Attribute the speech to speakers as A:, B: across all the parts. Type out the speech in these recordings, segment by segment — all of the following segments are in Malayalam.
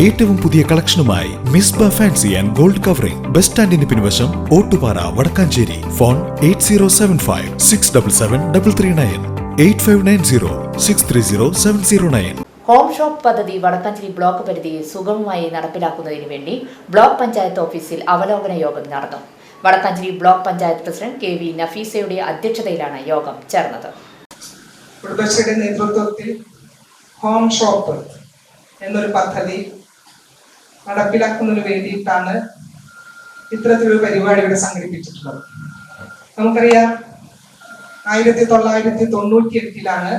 A: ഏറ്റവും പുതിയ കളക്ഷനുമായി Misba fancy and gold covering. Bus സ്റ്റാൻഡിന് പിൻവശം Ottupara Wadakkanchery. Phone eight zero seven five six double seven double three nine eight five nine zero six three zero seven zero nine.
B: Home shop പദ്ധതി വടക്കാഞ്ചേരി ബ്ലോക്ക് പരിധിയിൽ സുഗമമായി നടപ്പിലാക്കുന്നതിന് വേണ്ടി ബ്ലോക്ക് പഞ്ചായത്ത് ഓഫീസിൽ അവലോകന യോഗം നടന്നു. Wadakkanchery block panchayat president K V നഫീസയുടെ അധ്യക്ഷതയിലാണ് യോഗം ചേർന്നത്.
C: നേതൃത്വത്തിൽ ഹോം ഷോപ്പ് എന്നൊരു പദ്ധതി നടപ്പിലാക്കുന്നതിന് വേണ്ടിയിട്ടാണ് ഇത്തരത്തിലൊരു പരിപാടി ഇവിടെ സംഘടിപ്പിച്ചിട്ടുള്ളത്. നമുക്കറിയാം ആയിരത്തി തൊള്ളായിരത്തി തൊണ്ണൂറ്റി എട്ടിലാണ്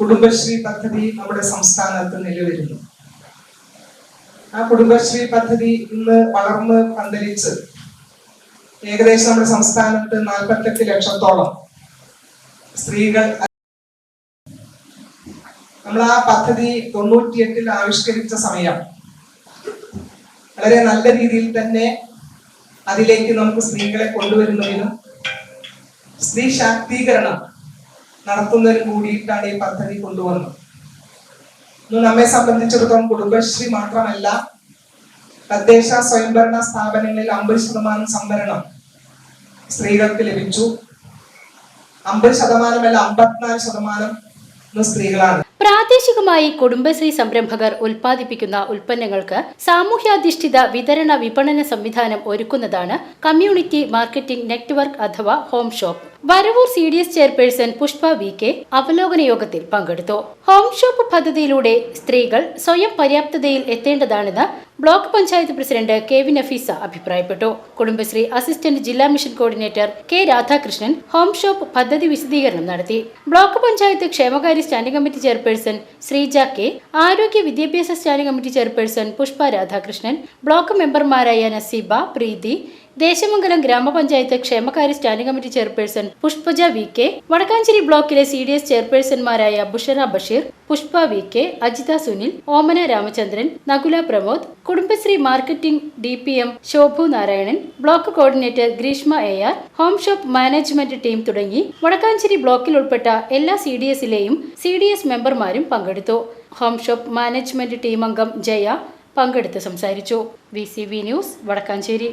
C: കുടുംബശ്രീ പദ്ധതി നമ്മുടെ സംസ്ഥാനത്ത് നിലവിലുന്നു ആ കുടുംബശ്രീ പദ്ധതി ഇന്ന് വളർന്ന് പന്തലിച്ച് ഏകദേശം നമ്മുടെ സംസ്ഥാനത്ത് നാൽപ്പത്തെട്ട് ലക്ഷത്തോളം സ്ത്രീകൾ നമ്മൾ ആ പദ്ധതി തൊണ്ണൂറ്റിയെട്ടിൽ ആവിഷ്കരിച്ച സമയം. വളരെ നല്ല രീതിയിൽ തന്നെ അതിലേക്ക് നമുക്ക് സ്ത്രീകളെ കൊണ്ടുവരുന്നതിനും സ്ത്രീ ശാക്തീകരണം നടത്തുന്നതിനും കൂടിയിട്ടാണ് ഈ പദ്ധതി കൊണ്ടുവന്നത്. ഇന്ന് നമ്മെ സംബന്ധിച്ചിടത്തോളം കുടുംബശ്രീ മാത്രമല്ല തദ്ദേശ സ്വയംഭരണ സ്ഥാപനങ്ങളിൽ അമ്പത് ശതമാനം സംവരണം സ്ത്രീകൾക്ക് ലഭിച്ചു. അമ്പത് ശതമാനമല്ല അമ്പത്തിനാല് ശതമാനം സ്ത്രീകളാണ്.
D: പ്രാദേശികമായി കുടുംബശ്രീ സംരംഭകർ ഉൽപ്പാദിപ്പിക്കുന്ന ഉൽപ്പന്നങ്ങൾക്ക് സാമൂഹ്യാധിഷ്ഠിത വിതരണ വിപണന സംവിധാനം ഒരുക്കുന്നതാണ് കമ്മ്യൂണിറ്റി മാർക്കറ്റിംഗ് നെറ്റ്വർക്ക് അഥവാ home shop. Varavoor C D S chairperson Pushpa V K അവലോകന യോഗത്തിൽ പങ്കെടുത്തു. ഹോം ഷോപ്പ് പദ്ധതിയിലൂടെ സ്ത്രീകൾ സ്വയം പര്യാപ്തതയിൽ എത്തേണ്ടതാണെന്ന് block panchayat president K V Nafeesa അഭിപ്രായപ്പെട്ടു. കുടുംബശ്രീ അസിസ്റ്റന്റ് ജില്ലാ mission coordinator K Radhakrishnan home shop പദ്ധതി വിശദീകരണം നടത്തി. ബ്ലോക്ക് പഞ്ചായത്ത് ക്ഷേമകാര്യ standing committee chairperson Sreeja K ആരോഗ്യ വിദ്യാഭ്യാസ standing committee chairperson Pushpa Radhakrishnan block മെമ്പർമാരായ നസീബ പ്രീതി ദേശമംഗലം ഗ്രാമപഞ്ചായത്ത് ക്ഷേമകാര്യ standing committee chairperson Pushpaja V K Vadakkanchery ബ്ലോക്കിലെ C D S ചെയർപേഴ്സൺമാരായ Bushara Basheer Pushpa V K Ajitha Sunil Omana Ramachandran Nakula Pramod Kudumbashree marketing D P M Shobhu Narayanan block coordinator Greeshma A R home shop management team തുടങ്ങി വടക്കാഞ്ചേരി ബ്ലോക്കിൽ ഉൾപ്പെട്ട എല്ലാ സി ഡി എസിലെയും സി ഡി എസ് മെമ്പർമാരും പങ്കെടുത്തു. ഹോം ഷോപ്പ് മാനേജ്മെന്റ് ടീം അംഗം ജയ പങ്കെടുത്ത് സംസാരിച്ചു. V C V news Wadakkanchery.